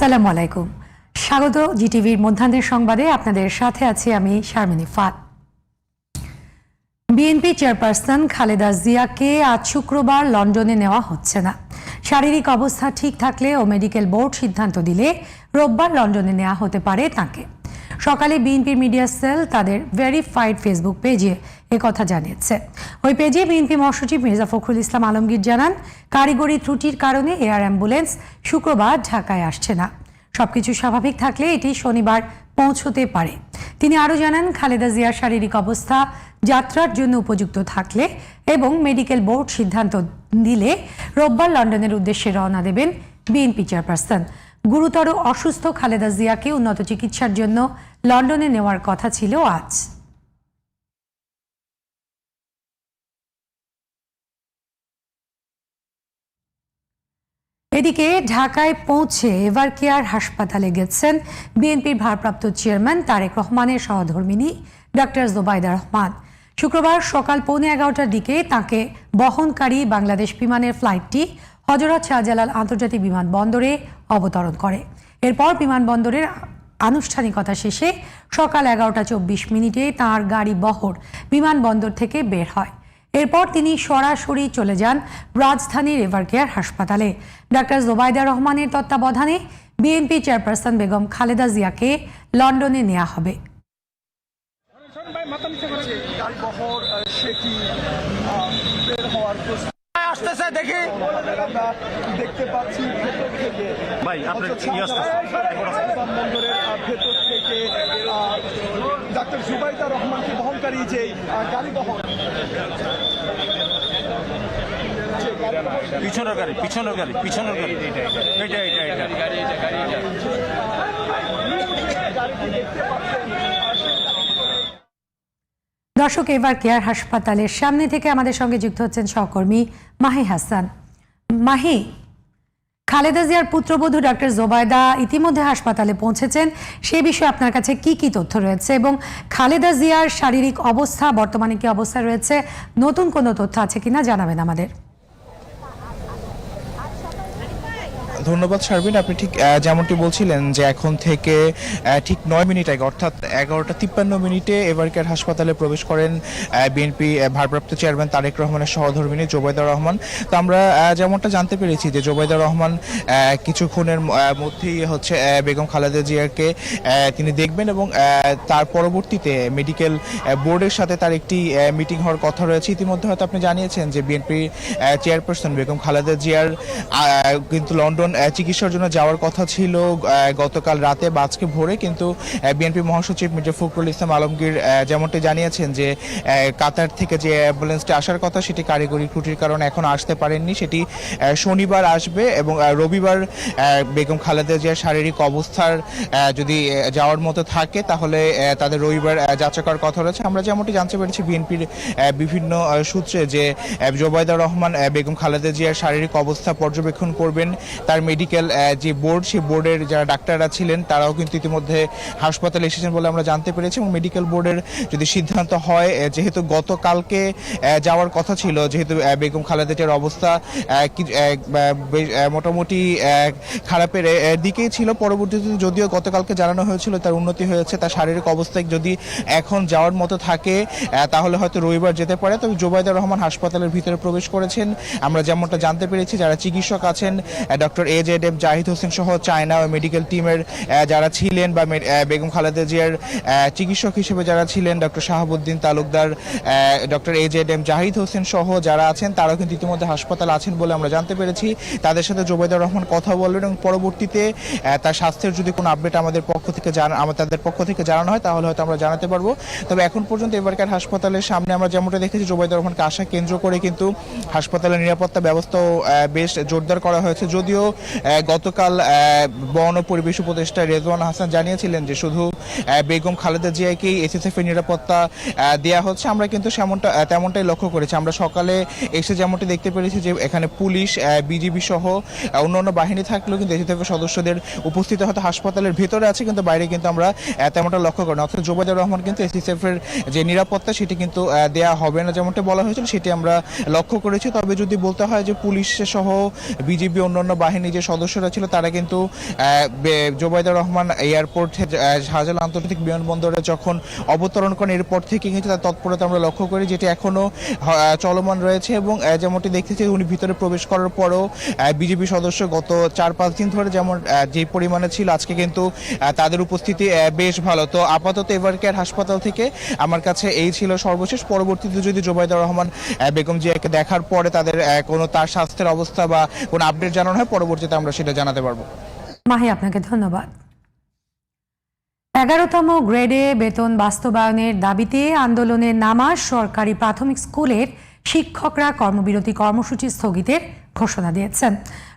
আসসালামু আলাইকুম। স্বাগত জিটিভির মধ্যাহ্নের সংবাদে। আপনাদের সাথে আছি আমি শারমিনী ফাত। বিএনপি চেয়ারপারসন খালেদা জিয়াকে আজ শুক্রবার লন্ডনে নেওয়া হচ্ছে না। শারীরিক অবস্থা ঠিক থাকলে ও মেডিকেল বোর্ড সিদ্ধান্ত দিলে রোববার লন্ডনে নেওয়া হতে পারে তাকে। সকালে বিএনপির মিডিয়া সেল তাদের ভেরিফাইড ফেসবুক পেজে কথা জানিয়েছে। ওই পেজে বিএনপি মহাসচিব মির্জা ফখরুল ইসলাম আলমগীর জানান, কারিগরি ত্রুটির কারণে এয়ার অ্যাম্বুলেন্স শুক্রবার ঢাকায় আসছে না। সবকিছু স্বাভাবিক থাকলে এটি শনিবার পৌঁছতে পারে। তিনি আরও জানান, খালেদা জিয়ার শারীরিক অবস্থা যাত্রার জন্য উপযুক্ত থাকলে এবং মেডিকেল বোর্ড সিদ্ধান্ত দিলে রোববার লন্ডনের উদ্দেশ্যে রওনা দেবেন বিএনপি চেয়ারপারসন। গুরুতর অসুস্থ খালেদা জিয়াকে উন্নত চিকিৎসার জন্য লন্ডনে নেওয়ার কথা ছিল আজ। এদিকে ঢাকায় পৌঁছে এভার কেয়ার হাসপাতালে গেছেন বিএনপির ভারপ্রাপ্ত চেয়ারম্যান তারেক রহমানের সহধর্মিনী ডক্টর জোবাইদা রহমান। শুক্রবার সকাল পৌনে এগারোটার দিকে তাকে বহনকারী বাংলাদেশ বিমানের ফ্লাইটটি হজরত শাহজালাল আন্তর্জাতিক বিমানবন্দরে অবতরণ করে। এরপর বিমানবন্দরের আনুষ্ঠানিকতা শেষে সকাল এগারোটা চব্বিশ মিনিটে তাঁর গাড়ি বহর বিমানবন্দর থেকে বের হয়। এরপর তিনি সরাসরি চলে যান রাজধানীর এভারকেয়ার হাসপাতালে। ডাক্তার জোবাইদা রহমানের তত্ত্বাবধানে বিএনপি চেয়ারপারসন বেগম খালেদা জিয়াকে লন্ডনে নেওয়া হবে। আসতেছে দেখি। আমরা দেখতে পাচ্ছি ভাই, আপনার কি বিমানবন্দরের ভেতর থেকে ডাক্তার জুবাইদা রহমানকে বহনকারী যে গাড়ি বহন গাড়ি পিছনের গাড়ি পিছনের গাড়ি। পিছনের গাড়ি এটা এটা এটা গাড়িটি দেখতে পাচ্ছেন দর্শক এবার কেয়ার হাসপাতালের সামনে থেকে আমাদের সঙ্গে যুক্ত হচ্ছেন সহকর্মী মাহি হাসান। মাহি খালেদা জিয়ার পুত্রবধূ ডক্টর জোবায়দা ইতিমধ্যে হাসপাতালে পৌঁছেছেন। সে বিষয়ে আপনার কাছে কি কি তথ্য রয়েছে এবং খালেদা জিয়ার শারীরিক অবস্থা, বর্তমানে কি অবস্থা রয়েছে, নতুন কোনো তথ্য আছে কিনা জানাবেন আমাদের। ধন্যবাদ শারবিন আপনি ঠিক যেমনটি বলছিলেন যে এখন থেকে ঠিক নয় মিনিট আগে, অর্থাৎ এগারোটা তিপ্পান্ন মিনিটে এবারকার হাসপাতালে প্রবেশ করেন বিএনপি ভারপ্রাপ্ত চেয়ারম্যান তারেক রহমানের সহধর্মিনী জোবাইদা রহমান। তো আমরা যেমনটা জানতে পেরেছি যে জোবাইদা রহমান কিছুক্ষণের মধ্যেই হচ্ছে বেগম খালেদা জিয়াকে তিনি দেখবেন এবং তার পরবর্তীতে মেডিকেল বোর্ডের সাথে তার একটি মিটিং হওয়ার কথা রয়েছে। ইতিমধ্যে হয়তো আপনি জানিয়েছেন যে বিএনপি চেয়ারপারসন বেগম খালেদা জিয়ার কিন্তু লন্ডন চিকিৎসার জন্য যাওয়ার কথা ছিল গতকাল রাতে বা আজকে ভোরে কিন্তু বিএনপি মহাসচিব মির্জা ফখরুল ইসলাম আলমগীর যেমনটি জানিয়েছেন যে কাতার থেকে যে অ্যাম্বুলেন্সটি আসার কথা সেটি কারিগরি ত্রুটির কারণে এখন আসতে পারেননি। সেটি শনিবার আসবে এবং রবিবার বেগম খালেদা জিয়ার শারীরিক অবস্থার যদি যাওয়ার মতো থাকে তাহলে তাদের রবিবার যাত্রা করার কথা রয়েছে। আমরা যেমনটি জানতে পেরেছি বিএনপির বিভিন্ন সূত্রে যে আহ, জোবাইদা রহমান বেগম খালেদা জিয়ার শারীরিক অবস্থা পর্যবেক্ষণ করবেন তার মেডিকেল যে বোর্ড সেই বোর্ডের যারা ডাক্তাররা ছিলেন, তারাও কিন্তু ইতিমধ্যে হাসপাতালে এসেছেন বলে আমরা জানতে পেরেছি এবং মেডিকেল বোর্ডের যদি সিদ্ধান্ত হয় যেহেতু গতকালকে যাওয়ার কথা ছিল, যেহেতু বেগম খালেদা জিয়ার অবস্থা মোটামুটি খারাপের দিকেই ছিল। পরবর্তীতে যদিও গতকালকে জানানো হয়েছিল, তার উন্নতি হয়েছে, তার শারীরিক অবস্থায় যদি এখন যাওয়ার মতো থাকে তাহলে হয়তো রবিবার যেতে পারে। তবে জোবাইদা রহমান হাসপাতালের ভিতরে প্রবেশ করেছেন। আমরা যেমনটা জানতে পেরেছি, যারা চিকিৎসক আছেন doctor A M Zahid Hossain সহ চায়না ও মেডিকেল টিমের যারা ছিলেন বা বেগম খালেদা জিয়ার চিকিৎসক হিসেবে যারা ছিলেন, doctor Shahabuddin Talukdar doctor A M Zahid Hossain সহ যারা আছেন, তারাও কিন্তু ইতিমধ্যে হাসপাতাল আছেন বলে আমরা জানতে পেরেছি। তাদের সাথে জোবাইদা রহমান কথা বললেন এবং পরবর্তীতে তার স্বাস্থ্যের যদি কোনো আপডেট আমাদের পক্ষ থেকে জানা আমার তাদের পক্ষ থেকে জানানো হয়, তাহলে হয়তো আমরা জানাতে পারব। তবে এখন পর্যন্ত এবারকার হাসপাতালের সামনে আমরা যেমনটা দেখেছি, জোবাইদা রহমানকে আসা কেন্দ্র করে কিন্তু হাসপাতালের নিরাপত্তা ব্যবস্থাও বেশ জোরদার করা হয়েছে। যদিও গতকাল বন পরিবেশ উপদেষ্টা রেজওয়ান হাসান জানিয়েছিলেন যে শুধু বেগম খালেদা জিয়াকেই এসএসএফ এর নিরাপত্তা দেয়া হচ্ছে। আমরা কিন্তু সেমনটা তেমনটাই লক্ষ্য করেছি। আমরা সকালে এসে যেমনটি দেখতে পেরেছি যে এখানে পুলিশ বিজিবি সহ অন্যান্য বাহিনী থাকলেও কিন্তু এসএসএফ এর সদস্যদের উপস্থিত হয়তো হাসপাতালের ভেতরে আছে, কিন্তু বাইরে কিন্তু আমরা তেমনটা লক্ষ্য করি না অর্থাৎ জোবাইদুর রহমান কিন্তু এসএসএফ এর যে নিরাপত্তা, সেটি কিন্তু দেয়া হবে না যেমনটা বলা হয়েছিল, সেটি আমরা লক্ষ্য করেছি। তবে যদি বলতে হয় যে পুলিশ সহ বিজিবি, অন্যান্য বাহিনী বাহিনী যে সদস্যরা ছিল তারা কিন্তু জোবাইদুর রহমান এয়ারপোর্টে আহ, শাহজালাল আন্তর্জাতিক বিমানবন্দরে যখন অবতরণ করেন এরপর থেকে কিন্তু তার তৎপরতা আমরা লক্ষ্য করি যেটি এখনও চলমান রয়েছে এবং যেমনটি দেখতেছি উনি ভিতরে প্রবেশ করার পরও বিজেপি সদস্য গত চার পাঁচ দিন ধরে যেমন যে পরিমাণে ছিল আজকে কিন্তু তাদের উপস্থিতি বেশ ভালো। তো আপাতত এভার কেয়ার হাসপাতাল থেকে আমার কাছে এই ছিল সর্বশেষ। পরবর্তীতে যদি জোবাইদুর রহমান বেগম জিয়াকে দেখার পরে তাদের কোনো তার স্বাস্থ্যের অবস্থা বা কোনো আপডেট জানানো হয় পরবর্তীতে আমরা সেটা জানাতে পারব। মাহি, আপনাকে ধন্যবাদ। এগারোতম গ্রেডে বেতন বাস্তবায়নের দাবিতে আন্দোলনে নামা সরকারি প্রাথমিক স্কুলের শিক্ষকরা কর্মবিরতি কর্মসূচি স্থগিতের ঘোষণা দিয়েছেন।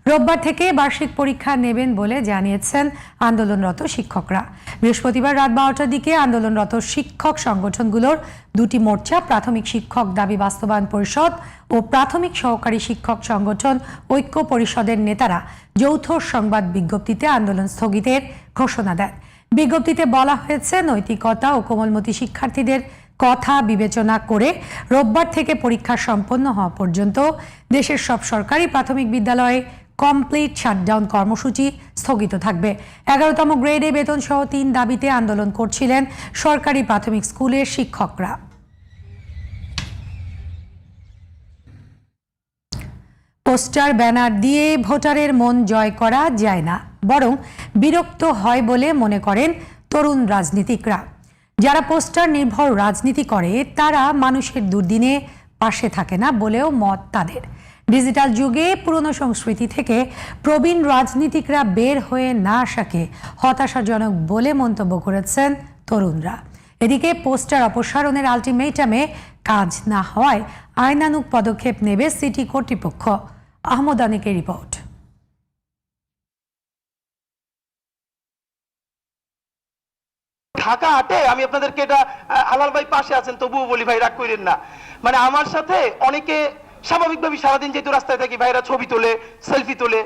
রোববার থেকে বার্ষিক পরীক্ষা নেবেন বলে জানিয়েছেন আন্দোলনরত শিক্ষকরা। বৃহস্পতিবার রাত বারোটার দিকে আন্দোলনরত শিক্ষক সংগঠনগুলোর দুটি মোর্চা, প্রাথমিক শিক্ষক দাবি বাস্তবায়ন পরিষদ ও প্রাথমিক সহকারী শিক্ষক সংগঠন ঐক্য পরিষদের নেতারা যৌথ সংবাদ বিজ্ঞপ্তিতে আন্দোলন স্থগিতের ঘোষণা দেন। বিজ্ঞপ্তিতে বলা হয়েছে, নৈতিকতা ও কোমলমতি শিক্ষার্থীদের কথা বিবেচনা করে রোববার থেকে পরীক্ষা সম্পন্ন হওয়া পর্যন্ত দেশের সব সরকারি প্রাথমিক বিদ্যালয়ে কমপ্লিট শাটডাউন কর্মসূচি স্থগিত থাকবে। এগারোতম গ্রেডে বেতন সহ তিন দাবিতে আন্দোলন করছিলেন সরকারি প্রাথমিক স্কুলের শিক্ষকরা। পোস্টার, ব্যানার দিয়ে ভোটারের মন জয় করা যায় না, বরং বিরক্ত হয় বলে মনে করেন তরুণ রাজনীতিকরা। যারা পোস্টার নির্ভর রাজনীতি করে, তারা মানুষের দুর্দিনে পাশে থাকে না বলেও মত তাদের। ডিজিটাল যুগে পুরনো সংস্কৃতি থেকে প্রবীণ রাজনীতিকরা বের হয়ে না আসাকে হতাশাজনক বলে মন্তব্য করেছেন তরুণরা। এদিকে পোস্টার অপসারণের আলটিমেটামে কাজ না হওয়ায় আইনানুক পদক্ষেপ নেবে সিটি কর্তৃপক্ষ। আহমদ আনিকের রিপোর্ট। ঢাকা হাটে আমি আপনাদেরকে এটা হালাল ভাই পাশে আছেন, তবুও বলি, ভাই, রাগ করেন না। মানে আমার সাথে অনেকে স্বাভাবিকভাবে সারাদিন যেহেতু রাস্তায় থাকি, ভাইরা ছবি তোলে সেলফি তোলে।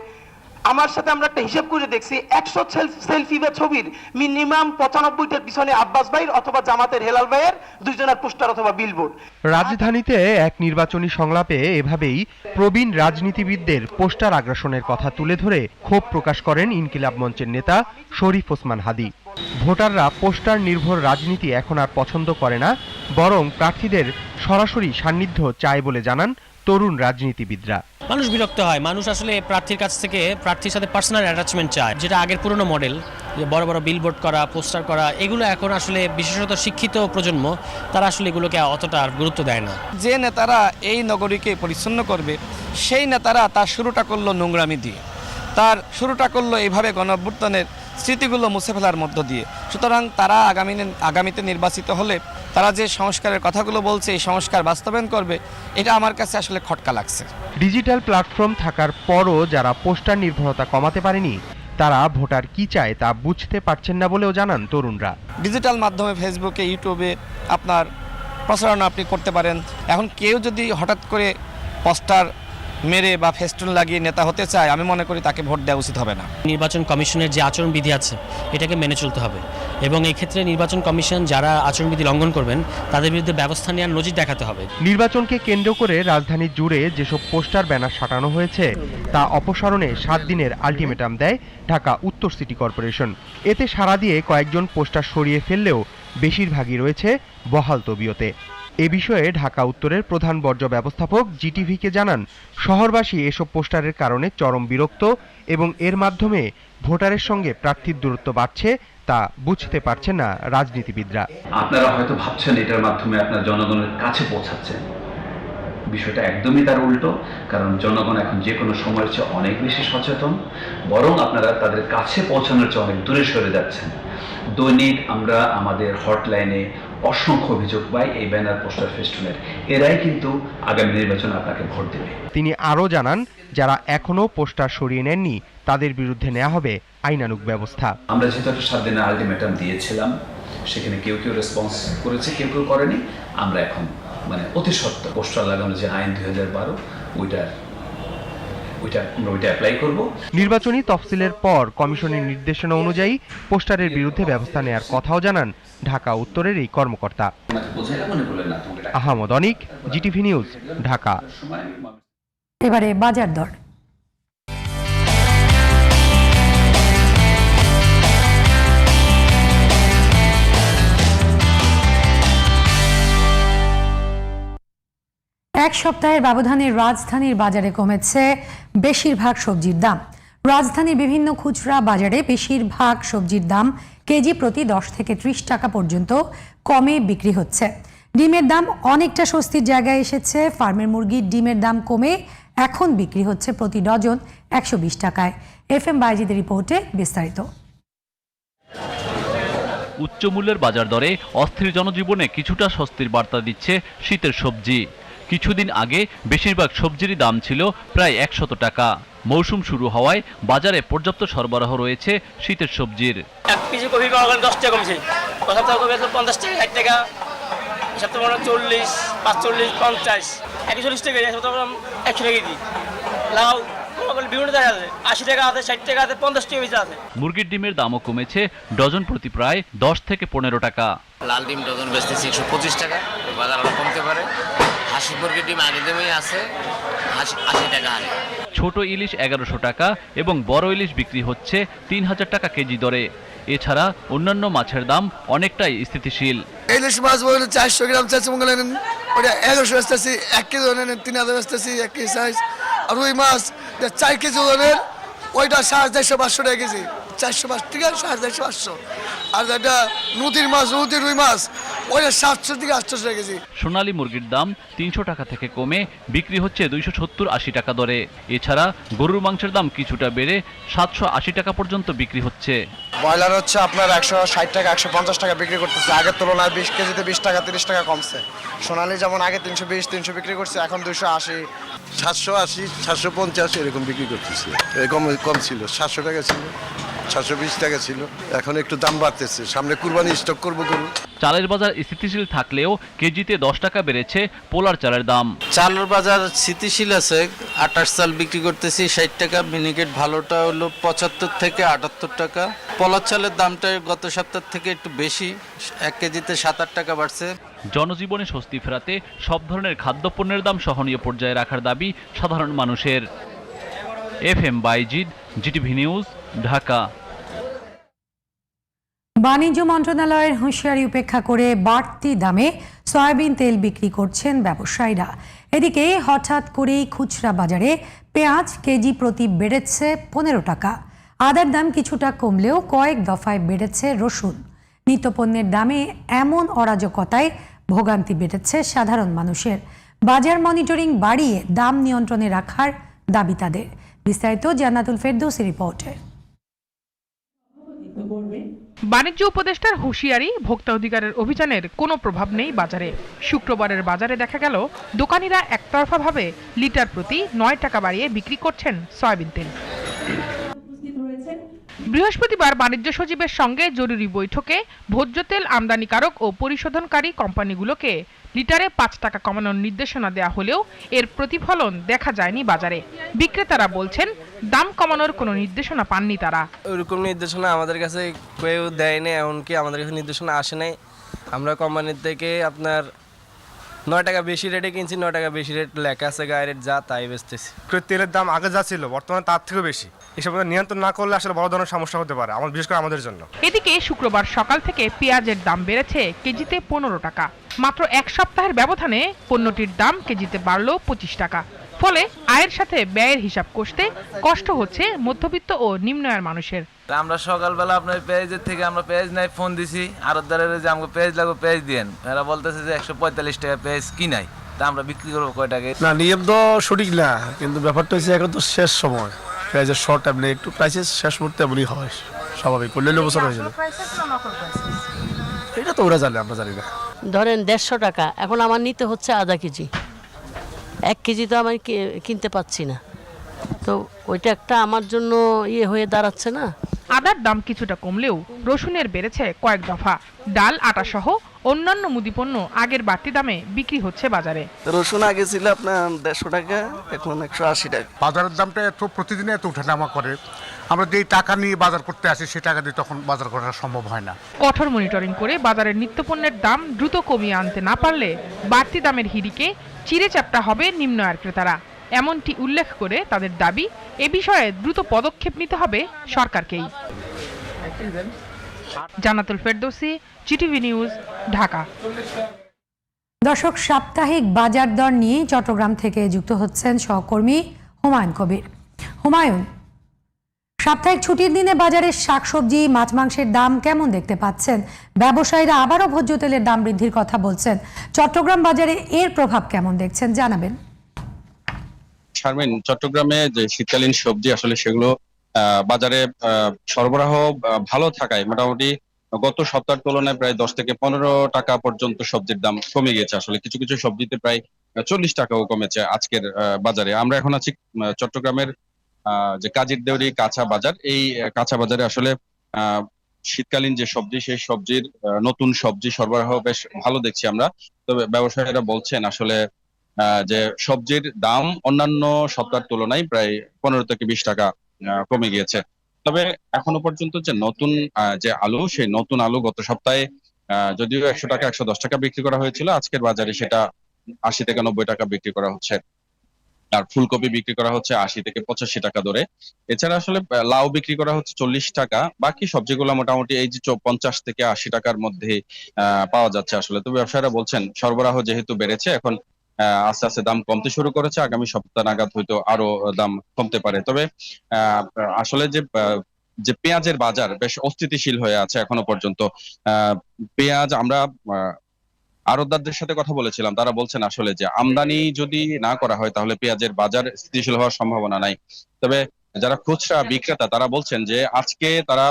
আমার সাথে আমরা একটা হিসাব করে দেখছি, একশো সেলফি বা ছবির মিনিমাম পঁচানব্বইটার পিছনে আব্বাস ভাইয়ের অথবা জামাতের হেলাল ভাইয়ের দুইজনের পোস্টার অথবা বিলবোর্ড রাজধানীতে এক নির্বাচনী সংলাপে এভাবেই প্রবীণ রাজনীতিবিদদের পোস্টার আগ্রাসনের কথা তুলে ধরে ক্ষোভ প্রকাশ করেন ইনকিলাব মঞ্চের নেতা শরীফ ওসমান হাদি। ভোটাররা পোস্টার নির্ভর রাজনীতি এখন আর পছন্দ করে না বরং প্রার্থীদের সরাসরি সান্নিধ্য চায় বলে জানান তরুণ রাজনীতিবিদরা। মানুষ বিরক্ত হয়। মানুষ আসলে প্রার্থীর কাছ থেকে প্রার্থীর সাথে পার্সোনাল অ্যাটাচমেন্ট চায় যেটা আগের পুরনো মডেল যে বড় বড় বিলবোর্ড করা পোস্টার করা এগুলো এখন আসলে বিশেষত শিক্ষিত প্রজন্ম তারা আসলে এগুলোকে অতটা আর গুরুত্ব দেয় না। যে নেতারা এই নগরীকে পরিচ্ছন্ন করবে সেই নেতারা তার শুরুটা করল নোংরামি দিয়ে। তার শুরুটা করল এইভাবে গণঅভ্যুত্থানের স্মৃতিগুলো মুছে ফেলার মধ্য দিয়ে। সুতরাং তারা আগামী আগামীতে নির্বাচিত হলে তারা যে সংস্কারের কথাগুলো বলছে এই সংস্কার বাস্তবায়ন করবে এটা আমার কাছে আসলে খটকা লাগছে। ডিজিটাল প্ল্যাটফর্ম থাকার পরও যারা পোস্টার নির্ভরতা কমাতে পারেনি তারা ভোটার কি চায় তা বুঝতে পারছেন না বলেও জানান তরুণরা। ডিজিটাল মাধ্যমে ফেসবুকে ইউটিউবে আপনার প্রচারণা আপনি করতে পারেন। এখন কেউ যদি হঠাৎ করে পোস্টার মেরে বা ফেস্টুন লাগিয়ে নেতা হতে চায় আমি মনে করি তাকে ভোট দেওয়া উচিত হবে না। নির্বাচন কমিশনের যে আচরণবিধি আছে এটাকে মেনে চলতে হবে। এবং এই ক্ষেত্রে নির্বাচন কমিশন যারা আচরণবিধি লঙ্ঘন করবেন তাদের বিরুদ্ধে ব্যবস্থা নেওয়ার নজির দেখাতে হবে। নির্বাচনকে কেন্দ্র করে রাজধানী জুড়ে যেসব পোস্টার ব্যানার সাটানো হয়েছে তা অপসারণে সাত দিনের আলটিমেটাম দেয় ঢাকা উত্তর সিটি কর্পোরেশন। এতে সাড়া দিয়ে কয়েকজন পোস্টার সরিয়ে ফেললেও বেশিরভাগই রয়েছে বহাল তবিয়তে। এ বিষয়ে ঢাকা উত্তরের প্রধান বর্জ্য ব্যবস্থাপক জিটিভিকে জানান, শহরবাসী এসব পোস্টারের কারণে চরম বিরক্ত এবং এর মাধ্যমে ভোটারের সঙ্গে প্রার্থীর দূরত্ব বাড়ছে তা বুঝতে পারছে না রাজনীতিবিদরা। আপনারা হয়তো ভাবছেন এটার মাধ্যমে আপনার জনগণের কাছে পৌঁছাচ্ছেন। বিষয়টা একদমই তার উল্টো, কারণ জনগণ এখন যে কোনো সময়ের চেয়ে অনেক বেশি সচেতন, বরং আপনারা তাদের কাছে পৌঁছানোর চেয়ে অনেক দূরে সরে যাচ্ছেন। দৈনিক আমরা আমাদের হটলাইনে অসংখ্য অভিযোগ পাই এই ব্যানার পোস্টার ফেস্টুনের। এরাই কিন্তু আগামী নির্বাচনে আপনাকে ভোট দেবে। তিনি আরও জানান যারা এখনও পোস্টার সরিয়ে নেননি তাদের বিরুদ্ধে নেওয়া হবে আইনানুগ ব্যবস্থা। আমরা যেহেতু একটা সাত দিনের আলটিমেটাম দিয়েছিলাম সেখানে কেউ কেউ রেসপন্স করেছে কেউ কেউ করেনি। আমরা এখন মানে অতি সত্ত্বর পোস্টার লাগানো যে আইন দুই হাজার বারো ওইটার ওইটা আমরা ওইটা অ্যাপ্লাই করব। নির্বাচনী তফসিলের পর কমিশনের নির্দেশনা অনুযায়ী পোস্টারের বিরুদ্ধে ব্যবস্থা নেয়ার কথাও জানান ঢাকা উত্তরের এই কর্মকর্তা। Ahmad Anik GTV news Dhaka. এবারে বাজার দর। এক সপ্তাহের ব্যবধানে রাজধানীর বাজারে কমেছে বেশিরভাগ সবজির দাম। রাজধানীর বিভিন্ন খুচরা বাজারে বেশিরভাগ সবজির দাম কেজি প্রতি দশ থেকে ত্রিশ টাকা পর্যন্ত কমে বিক্রি হচ্ছে। ডিমের দাম অনেকটা স্বস্তির জায়গায় এসেছে। ফার্মের মুরগির ডিমের দাম কমে এখন বিক্রি হচ্ছে প্রতি ডজন একশো বিশ টাকায়। এফ এম বাইজিদের রিপোর্টে বিস্তারিত। উচ্চমূল্যের বাজার দরে অস্থির জনজীবনে কিছুটা স্বস্তির বার্তা দিচ্ছে শীতের সবজি। কিছুদিন আগে বেশিরভাগ সবজিরই দাম ছিল প্রায় একশত টাকা। মৌসুম শুরু হওয়ায় বাজারে পর্যাপ্ত সরবরাহ রয়েছে শীতের সবজির। এক কেজি কপি পাওয়া গেল দশ টাকা কমছে। ও কপি পঞ্চাশ টাকা ষাট টাকা। মনে চল্লিশ পাঁচচল্লিশ পঞ্চাশ। একশো চল্লিশ টাকা সপ্তাহে একশো টাকা কেজি। লাউ বিভিন্ন জায়গা আছে। আশি টাকা আছে ষাট টাকা আছে পঞ্চাশ টাকা বেশি আছে। মুরগির ডিমের দামও কমেছে ডজন প্রতি প্রায় দশ থেকে পনেরো টাকা। লাল ডিম ডজন বেচতেছি একশো পঁচিশ টাকা বাজার কমতে পারে। হাসি মুরগির ডিম দামেই আছে। আশি টাকা হারে। ছোট ইলিশ এগারোশো টাকা এবং বড় ইলিশ বিক্রি হচ্ছে তিন হাজার টাকা কেজি দরে। এছাড়া অন্যান্য মাছের দাম অনেকটাই স্থিতিশীল। ইলিশ মাছ বলে চারশো গ্রাম চারশো মঙ্গল নেন ওটা এগারোশো বেচতেছি এক কেজি নেন তিন হাজার বেচতেছি এক কেজি সাইজ আর রুই মাছ চার কেজি ওজনের ওইটা সাড়ে চারশো পাঁচশো টাকা কেজি। চারশো পাঁচ ঠিক আছে সাড়ে চারশো পাঁচশো। আর যেটা নদীর মাছ নদীর রুই মাছ ওইটা সাতশো থেকে আটশোশো টাকা কেজি। সোনালী মুরগির দাম তিনশো টাকা থেকে কমে বিক্রি হচ্ছে দুইশো সত্তর আশি টাকা দরে। এছাড়া গরুর মাংসের দাম কিছুটা বেড়ে সাতশো আশি টাকা পর্যন্ত বিক্রি হচ্ছে। ব্রয়লার হচ্ছে আপনার একশো ষাট টাকা একশো পঞ্চাশ টাকা বিক্রি করতেছে। আগের তুলনায় বিশ কেজিতে বিশ টাকা তিরিশ টাকা কমছে। সোনালি যেমন আগে তিনশো বিশ তিনশো বিক্রি করছে এখন দুশো আশি। সাতশো আশি সাতশো পঞ্চাশ এরকম বিক্রি করতেছে। এরকম কম ছিল সাতশো টাকা ছিল সাতশো বিশ টাকা ছিল। এখন একটু দাম বাড়তেছে। সামনে কুরবানি স্টক করব করব চালের বাজার স্থিতিশীল থাকলেও কেজিতে দশ টাকা বেড়েছে পোলার চালের দাম। চালের বাজার স্থিতিশীল আছে আটাশ চাল বিক্রি করতেছি ষাট টাকা মিনিকেট ভালোটা হলো পঁচাত্তর থেকে আটাত্তর টাকা। পলার চালের দামটা গত সপ্তাহ থেকে একটু বেশি এক কেজিতে সাত আট টাকা বাড়ছে। জনজীবনে স্বস্তি ফেরাতে সব ধরনের খাদ্যপণ্যের দাম সহনীয় পর্যায়ে রাখার দাবি সাধারণ মানুষের। F M Bayezid GTV news Dhaka. বাণিজ্য মন্ত্রণালয়ের হুঁশিয়ারি উপেক্ষা করে বাড়তি দামে সয়াবিন তেল বিক্রি করছেন ব্যবসায়ীরা। এদিকে হঠাৎ করেই খুচরা বাজারে পেঁয়াজ কেজি প্রতি বেড়েছে পনেরো টাকা। আদার দাম কিছুটা কমলেও কয়েক দফায় বেড়েছে রসুন। নিত্যপণ্যের দামে এমন অরাজকতায় ভোগান্তি বেড়েছে সাধারণ মানুষের। বাজার মনিটরিং বাড়িয়ে দাম নিয়ন্ত্রণে রাখার দাবি তাদের। বিস্তারিত জান্নাতুল ফেরদৌসি রিপোর্টে। বাণিজ্য উপদেষ্টার হুঁশিয়ারি, ভোক্তা অধিকারের অভিযানের কোনো প্রভাব নেই বাজারে। শুক্রবারের বাজারে দেখা গেল, দোকানিরা একতরফাভাবে লিটার প্রতি নয় টাকা বাড়িয়ে বিক্রি করছেন সয়াবিন তেল। বৃহস্পতিবার বাণিজ্য সচিবের সঙ্গে জরুরি বৈঠকে ভোজ্য তেল আমদানিকারক ও পরিশোধনকারী কোম্পানিগুলোকে লিটারে পাঁচ টাকা কমানোর নির্দেশনা দেওয়া হলেও এর প্রতিফলন দেখা যায়নি বাজারে। বিক্রেতারা বলছেন, দাম কমানোর কোনো নির্দেশনা পাননি তারা। ওইরকম নির্দেশনা আমাদের কাছে কেউ দেয়নি, এমনকি আমাদের কাছে নির্দেশনা আসে নাই। আমরা কোম্পানির থেকে আপনার নয় টাকা বেশি রেটে কিনছি নয় টাকা বেশি রেট লেখা আছে গায়ে রেট যা তাই বেচতেছি। তেলের দাম আগে যা ছিল বর্তমানে তার থেকেও বেশি। এসব নিয়ন্ত্রণ না করলে আসলে বড় ধরনের সমস্যা হতে পারে আমার বিশেষ করে আমাদের জন্য। এদিকে শুক্রবার সকাল থেকে পেঁয়াজের দাম বেড়েছে কেজিতে পনেরো টাকা। মাত্র এক সপ্তাহের ব্যবধানে পণ্যটির দাম কেজিতে বাড়ল পঁচিশ টাকা। ফলে আয়ের সাথে ব্যয়ের হিসাব কষতে কষ্ট হচ্ছে মধ্যবিত্ত ও নিম্ন আয়ের মানুষের। আমরা সকালবেলা আপনার পেঁয়াজের থেকে আমরা পেঁয়াজ নাই ফোন দিছি। আরতদারের যে আমাকে পেঁয়াজ লাগবে পেঁয়াজ দিয়েন। এরা বলতেছে যে একশো পঁয়তাল্লিশ টাকা পেঁয়াজ কিনাই তা আমরা বিক্রি করব কয় টাকা? না নিয়ম তো সঠিক না কিন্তু ব্যাপারটা হচ্ছে এখন তো শেষ সময়। প্রাইজের শর্ট টাইম নেই একটু প্রাইসের শেষ মুহূর্তে এমনই হয় স্বাভাবিক। অন্যান্য বছর হয়েছিল এটা তো ওরা জানে আমরা জানি না। ধরেন দেড়শো টাকা এখন আমার নিতে হচ্ছে আধা কেজি। এক কেজি তো আমি কি- কিনতে পাচ্ছি না। তো ওইটা একটা আমার জন্য ইয়ে হয়ে দাঁড়াচ্ছে না। আদার দাম কিছুটা কমলেও রসুনের বেড়েছে কয়েক দফা। ডাল আটা সহ অন্যান্য মুদিপণ্য আগের বাড়তি দামে বিক্রি হচ্ছে বাজারে। রসুন আগে ছিল আপনার দেড়শো টাকা এখন একশো আশি টাকা। বাজারের দামটা এত প্রতিদিনে এত উঠানামা করে আমরা যেই টাকা নিয়ে বাজার করতে আসি সেই টাকা দিয়ে তখন বাজার করা সম্ভব হয় না। কঠোর মনিটরিং করে বাজারের নিত্যপণ্যের দাম দ্রুত কমিয়ে আনতে না পারলে বাড়তি দামের হিড়িকে চিড়ে চাপটা হবে নিম্ন আয়ের ক্রেতারা। এমনটি উল্লেখ করে তাদের দাবি, এ বিষয়ে দ্রুত পদক্ষেপ নিতে হবে সরকারকেই। Jannatul Ferdousi GTV news Dhaka. দর্শক, সাপ্তাহিক বাজার দর নিয়ে চট্টগ্রাম থেকে যুক্ত হচ্ছেন সহকর্মী হুমায়ুন কবির। হুমায়ুন, সাপ্তাহিক ছুটির দিনে বাজারে শাকসবজি, মাছ মাংসের দাম কেমন দেখতে পাচ্ছেন? ব্যবসায়ীরা আবারও ভোজ্য তেলের দাম বৃদ্ধির কথা বলছেন। চট্টগ্রাম বাজারে এর প্রভাব কেমন দেখছেন? জানাবেন। শারমিন, চট্টগ্রামে যে শীতকালীন সবজি আসলে সেগুলো বাজারে সরবরাহ ভালো থাকায় মোটামুটি গত সপ্তাহের তুলনায় প্রায় দশ থেকে পনেরো টাকা পর্যন্ত সবজির দাম কমে গেছে আসলে। কিছু কিছু সবজিতে প্রায় চল্লিশ টাকাও কমেছে আজকের বাজারে। আমরা এখন আছি চট্টগ্রামের যে কাজীর দেউরি কাঁচা বাজার। এই কাঁচা বাজারে আসলে শীতকালীন যে সবজি, সেই সবজির নতুন সবজি সরবরাহ বেশ ভালো দেখছি আমরা। তবে ব্যবসায়ীরা বলছেন আসলে যে সবজির দাম অন্যান্য সপ্তাহের তুলনায় প্রায় পনেরো থেকে বিশ টাকা কমে গিয়েছে। তবে এখনও পর্যন্ত যে নতুন যে আলু, সেই নতুন আলু গত সপ্তাহে যদিও একশো টাকা, একশো দশ টাকা বিক্রি করা হয়েছিল, আজকের বাজারে সেটা আশি থেকে নব্বই টাকা বিক্রি করা হচ্ছে। আর ফুলকপি বিক্রি করা হচ্ছে আশি থেকে পঁচাশি টাকা দরে। এছাড়া আসলে লাউ বিক্রি করা হচ্ছে চল্লিশ টাকা। বাকি সবজিগুলো মোটামুটি এই যে পঞ্চাশ থেকে আশি টাকার মধ্যে পাওয়া যাচ্ছে আসলে। তো ব্যবসায়ীরা বলছেন, সরবরাহ যেহেতু বেড়েছে, এখন আস্তে আস্তে দাম কমতে শুরু করেছে। আগামী সপ্তাহ নাগাদ হয়তো আরও দাম কমতে পারে। তবে আসলে যে যে পেঁয়াজের বাজার বেশ অস্থিতিশীল হয়ে আছে এখনও পর্যন্ত। পেঁয়াজ আমরা আহ, আড়তদারদের সাথে কথা বলেছিলাম। তারা বলছেন আসলে যে আমদানি যদি না করা হয় তাহলে পেঁয়াজের বাজার স্থিতিশীল হওয়ার সম্ভাবনা নাই। তবে যারা খুচরা বিক্রেতা তারা বলছেন যে আজকে তারা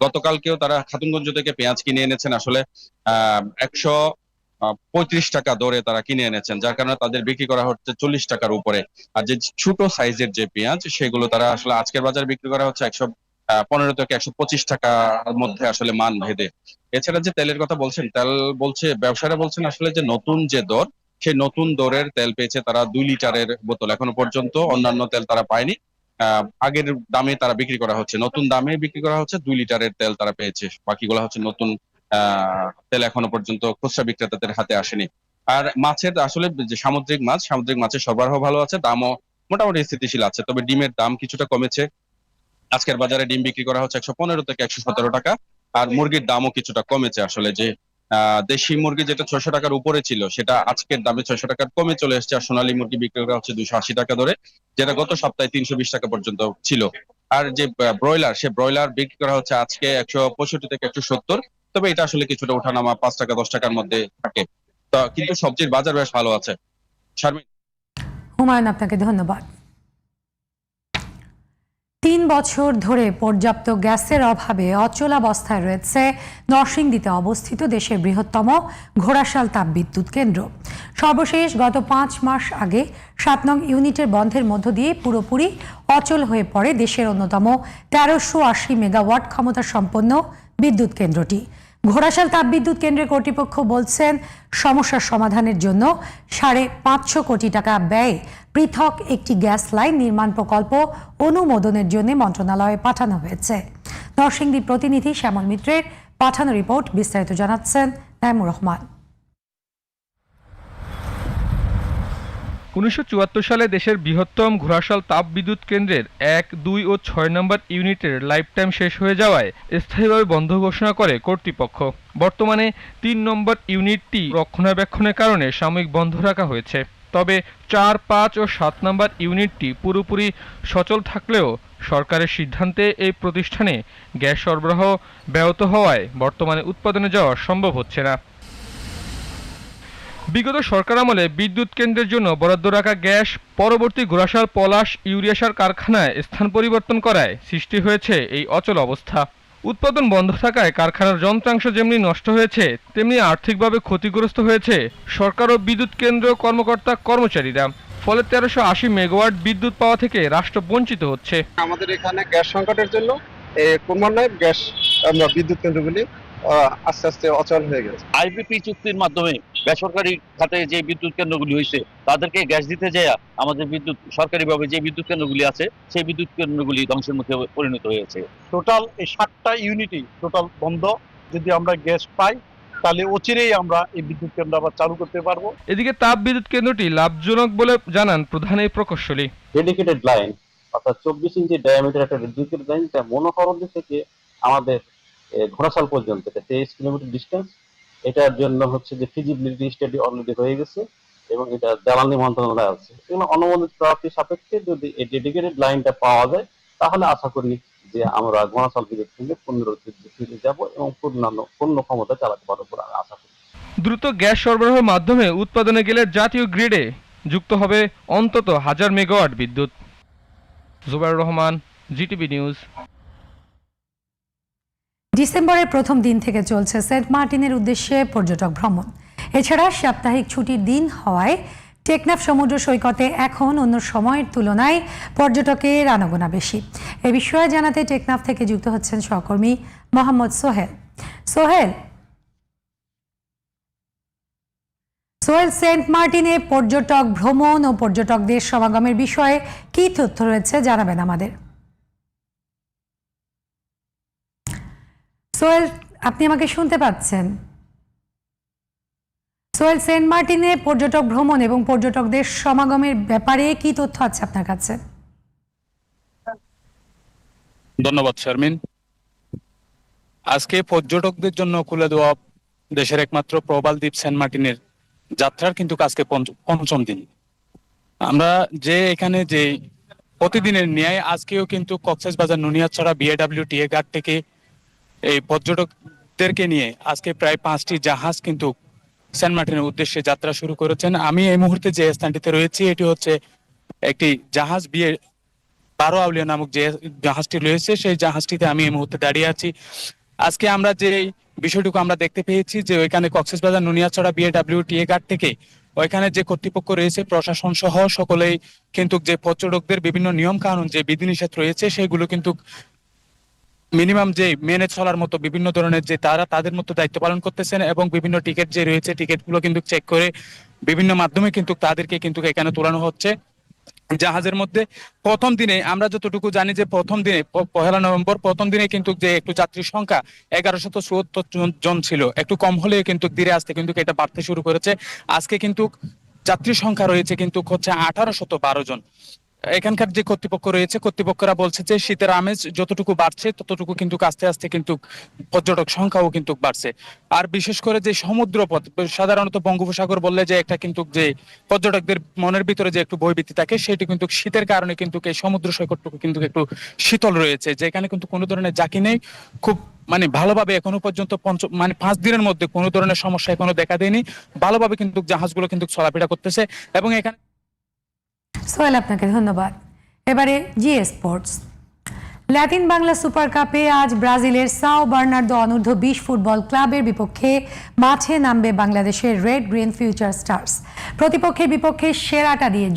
গতকালকেও তারা খাতুনগঞ্জ থেকে পেঁয়াজ কিনে এনেছেন। আসলে আহ একশো পঁয়ত্রিশ টাকা দরে তারা কিনে এনেছেন, যার কারণে তাদের বিক্রি করা হচ্ছে চল্লিশ টাকার উপরে। আর যে ছোট সাইজের যে পেঁয়াজ, সেগুলো তারা আসলে আজকের বাজারে বিক্রি করা হচ্ছে একশো পনেরো থেকে একশো পঁচিশ টাকার মধ্যে আসলে মান ভেদে। এছাড়া যে তেলের কথা বলছেন, তেল বলছে, ব্যবসায়ীরা বলছেন আসলে যে নতুন যে দর, সেই নতুন দরের তেল পেয়েছে তারা দুই লিটারের বোতল। এখনও পর্যন্ত অন্যান্য তেল তারা পায়নি। আগের দামে তারা বিক্রি করা হচ্ছে। নতুন দামে বিক্রি করা হচ্ছে দুই লিটারের তেল তারা পেয়েছে। বাকিগুলো হচ্ছে নতুন তেল এখনও পর্যন্ত খুচরা বিক্রেতাদের হাতে আসেনি। আর মাছের আসলে যে সামুদ্রিক মাছ, সামুদ্রিক মাছের সরবরাহ ভালো আছে, দামও মোটামুটি স্থিতিশীল আছে, তবে ডিমের দাম কিছুটা কমেছে। আজকের বাজারে ডিম বিক্রি করা হচ্ছে একশো পনেরো থেকে একশো সতেরো টাকা, আর মুরগির দামও কিছুটা কমেছে আসলে যে দেশি মুরগি যেটা ছয়শো টাকার উপরে ছিল, সেটা আজকের দামে ছয়শো টাকার কমে চলে এসেছে, আর সোনালী মুরগি বিক্রি করা হচ্ছে দুশো আশি টাকা ধরে, যেটা গত সপ্তাহে তিনশো বিশ টাকা পর্যন্ত ছিল। আর যে ব্রয়লার, সে ব্রয়লার বিক্রি করা হচ্ছে আজকে একশো পঁয়ষট্টি থেকে একশো সত্তর তবে এটা আসলে কিছুটা ওঠানামা, পাঁচ টাকা, দশ টাকার মধ্যে থাকে। তো কিন্তু সবজির বাজার বেশ ভালো আছে। শারমিন? হুমায়ুন, আপনাকে ধন্যবাদ। তিন বছর ধরে পর্যাপ্ত গ্যাসের অভাবে অচলাবস্থায় রয়েছে নরসিংদীতে অবস্থিত দেশের বৃহত্তম ঘোড়াশাল তাপবিদ্যুৎ কেন্দ্র। সর্বশেষ গত পাঁচ মাস আগে সাত নং ইউনিটের বন্ধের মধ্য দিয়ে পুরোপুরি অচল হয়ে পড়ে দেশের অন্যতম তেরোশো আশি মেগাওয়াট ক্ষমতা সম্পন্ন বিদ্যুৎ কেন্দ্রটি। ঘোড়াশাল তাপবিদ্যুৎ কেন্দ্রের কর্তৃপক্ষ বলছেন, সমস্যার সমাধানের জন্য সাড়ে পাঁচশো কোটি টাকা ব্যয়ে পৃথক একটি গ্যাস লাইন নির্মাণ প্রকল্প অনুমোদনের জন্য মন্ত্রণালয়ে পাঠানো হয়েছে। নরসিংদী প্রতিনিধি শ্যামল মিত্রের পাঠানো রিপোর্ট বিস্তারিত জানাচ্ছেন নাইমুর রহমান। উনিশশো চুয়াত্তর সালে দেশের বৃহত্তম ঘোড়াশাল তাপবিদ্যুৎ কেন্দ্রের এক, দুই ও ছয় নম্বর ইউনিটের লাইফ টাইম শেষ হয়ে যাওয়ায় স্থায়ীভাবে বন্ধ ঘোষণা করে কর্তৃপক্ষ। বর্তমানে তিন নম্বর ইউনিটটি রক্ষণাবেক্ষণের কারণে সাময়িক বন্ধ রাখা হয়েছে। তবে চার, পাঁচ ও সাত নম্বর ইউনিটটি পুরোপুরি সচল থাকলেও সরকারের সিদ্ধান্তে এই প্রতিষ্ঠানে গ্যাস সরবরাহ ব্যাহত হওয়ায় বর্তমানে উৎপাদনে যাওয়া সম্ভব হচ্ছে না। বিগত সরকার আমলে বিদ্যুৎ কেন্দ্রের জন্য বরাদ্দ রাখা গ্যাস পরবর্তী ঘোড়াশাল পলাশ ইউরিয়া সার কারখানায় স্থান পরিবর্তন করায় সৃষ্টি হয়েছে এই অচল অবস্থা। উৎপাদন বন্ধ থাকায় কারখানার যন্ত্রাংশ যেমনি নষ্ট হয়েছে তেমনি আর্থিকভাবে ক্ষতিগ্রস্ত হয়েছে সরকার ও বিদ্যুৎ কেন্দ্র কর্মকর্তা কর্মচারীরা। ফলে তেরোশো আশি মেগাওয়াট বিদ্যুৎ পাওয়া থেকে রাষ্ট্র বঞ্চিত হচ্ছে। আমাদের এখানে গ্যাস সংকটের জন্য ক্রমান্বয়ে গ্যাস আমরা বিদ্যুৎ কেন্দ্রগুলি আস্তে আস্তে অচল হয়ে গেছে। আইপিপি চুক্তির মাধ্যমে বেসরকারি খাতে যে বিদ্যুৎ কেন্দ্রগুলি হয়েছে তাদেরকে গ্যাস দিতে যায় আমাদের বিদ্যুৎ সরকারিভাবে যে বিদ্যুৎ কেন্দ্রগুলি আছে সেই বিদ্যুৎ কেন্দ্রগুলি ধ্বংসের মুখে পরিণত হয়েছে। টোটাল এই সাতটা ইউনিটই টোটাল বন্ধ যদি আমরা গ্যাস পাই তাহলে অচিরেই আমরা এই বিদ্যুৎ কেন্দ্র আবার চালু করতে পারব। এদিকে তাপ বিদ্যুৎ কেন্দ্রটি লাভজনক বলে জানান প্রধান এই প্রকৌশলী। ডেডিকেটেড লাইন অর্থাৎ চব্বিশ ইঞ্চি ডায়ামিটার একটা বিদ্যুতের লাইন যা মনোহরদি থেকে আমাদের ঘোড়াশাল পর্যন্ত এটা তেইশ কিলোমিটার ডিস্টেন্স এটার জন্য হচ্ছে যে ফিজিবিলিটি স্টাডি অলরেডি হয়ে গেছে এবং এটা জ্বালানি মন্ত্রণালয় আছে। এগুলো অনুমোদিত প্রাপ্তির সাপেক্ষে যদি এই ডেডিকেটেড লাইনটা পাওয়া যায়, তাহলে আশা করি যে আমরা ঘোড়াশাল বিদ্যুৎ কেন্দ্রে পুনরুদ্ধার ফিরে যাব এবং পূর্ণাঙ্গ, পূর্ণ ক্ষমতা চালাতে পারব বলে আমি আশা করি। দ্রুত গ্যাস সরবরাহের মাধ্যমে উৎপাদনে গেলে জাতীয় গ্রিডে যুক্ত হবে অন্তত হাজার মেগাওয়াট বিদ্যুৎ। জুবাইর রহমান জিটিভি নিউজ ডিসেম্বরের প্রথম দিন থেকে চলছে সেন্ট মার্টিনের উদ্দেশ্যে পর্যটক ভ্রমণ। এছাড়া সাপ্তাহিক ছুটির দিন হওয়ায় টেকনাফ সমুদ্র সৈকতে এখন অন্য সময়ের তুলনায় পর্যটকের আনাগোনা বেশি। এ বিষয়ে জানাতে টেকনাফ থেকে যুক্ত হচ্ছেন সহকর্মী মোহাম্মদ সোহেল। সোহেল সোহেল, সেন্ট মার্টিনে পর্যটক ভ্রমণ ও পর্যটকদের সমাগমের বিষয়ে কি তথ্য রয়েছে জানাবেন আমাদের? সোহেল, আপনি আমাকে শুনতে পাচ্ছেন? সোহেল, সেন্ট মার্টিনে পর্যটক ভ্রমণ এবং পর্যটকদের সমাগমের ব্যাপারে কি তথ্য আছে আপনার কাছে? ধন্যবাদ, শারমিন। আজকে পর্যটকদের জন্য খুলে দেওয়া দেশের একমাত্র প্রবাল দ্বীপ সেন্ট মার্টিনের যাত্রার কিন্তু আজকে পঞ্চ- পঞ্চম দিন। আমরা যে এখানে যে প্রতিদিনের ন্যায়, আজকেও কিন্তু কক্সেস বাজার নুনিয়াছড়া বিএডাব্লিউ টিএ গার্ড থেকে এই পর্যটকদেরকে নিয়ে আজকে প্রায় পাঁচটি জাহাজ কিন্তু সেন্ট মার্টিনের উদ্দেশ্যে যাত্রা শুরু করেছেন। আমি এই মুহূর্তে যে স্থানটিতে রয়েছি, এটি হচ্ছে একটি জাহাজ বিয়ে বারো আউলিয়া নামক যে জাহাজটি রয়েছে, সেই জাহাজটিতে আমি এই মুহূর্তে দাঁড়িয়ে আছি। আজকে আমরা যে বিষয়টুকু আমরা দেখতে পেয়েছি যে ওইখানে কক্সবাজার, নুনিয়াছড়া বিএডাব্লিউ টিএ ঘাট থেকে ওইখানে যে কর্তৃপক্ষ রয়েছে, প্রশাসন সহ সকলেই কিন্তু যে পর্যটকদের বিভিন্ন নিয়ম কানুন যে বিধিনিষেধ রয়েছে, সেগুলো কিন্তু মিনিমাম যে মেনে চলার মতো বিভিন্ন ধরনের যে তারা তাদের মতো দায়িত্ব পালন করতেছেন এবং বিভিন্ন টিকিট যে রয়েছে, টিকিটগুলো কিন্তু চেক করে বিভিন্ন মাধ্যমে কিন্তু তাদেরকে কিন্তু এখানে তোলানো হচ্ছে। জাহাজের মধ্যে প্রথম দিনে, আমরা যতটুকু জানি যে প্রথম দিনে পহেলা নভেম্বর প্রথম দিনে কিন্তু যে একটু যাত্রীর সংখ্যা এগারোশত চুয়াত্তর জন- ছিল। একটু কম হলেও কিন্তু ধীরে আসতে কিন্তু এটা বাড়তে শুরু করেছে। আজকে কিন্তু যাত্রীর সংখ্যা রয়েছে কিন্তু হচ্ছে আঠারোশত বারো জন। এখানকার যে কর্তৃপক্ষ রয়েছে, কর্তৃপক্ষরা বলছে যে শীতের আমেজ যতটুকু বাড়ছে, ততটুকু কিন্তু আস্তে আস্তে কিন্তু পর্যটক সংখ্যাও কিন্তু বাড়ছে। আর বিশেষ করে যে সমুদ্র পথ সাধারণত বঙ্গোপসাগর বললে যে একটা কিন্তু যে পর্যটকদের মনের ভিতরে যে একটু বইভীতি থাকে, সেটি কিন্তু শীতের কারণে কিন্তু এই সমুদ্র সৈকতটুকু কিন্তু একটু শীতল রয়েছে। যেখানে কিন্তু কোনো ধরনের জাকি নেই। খুব মানে ভালোভাবে এখনও পর্যন্ত পঞ্চ মানে পাঁচ দিনের মধ্যে কোনো ধরনের সমস্যা এখনও দেখা দেয়নি। ভালোভাবে কিন্তু জাহাজগুলো কিন্তু চলাফেরা করতেছে এবং এখানে সোহেল আপনাকে ধন্যবাদ। এবারে G A sports. Latin Bangla super কাপে আজ ব্রাজিলের সাও বার্নার্দো অনূর্ধ্ব বিশ ফুটবল ক্লাবের বিপক্ষে মাঠে নামবে বাংলাদেশের রেড গ্রিন ফিউচার স্টার্স। প্রতিপক্ষের বিপক্ষে সেরাটা দিয়ে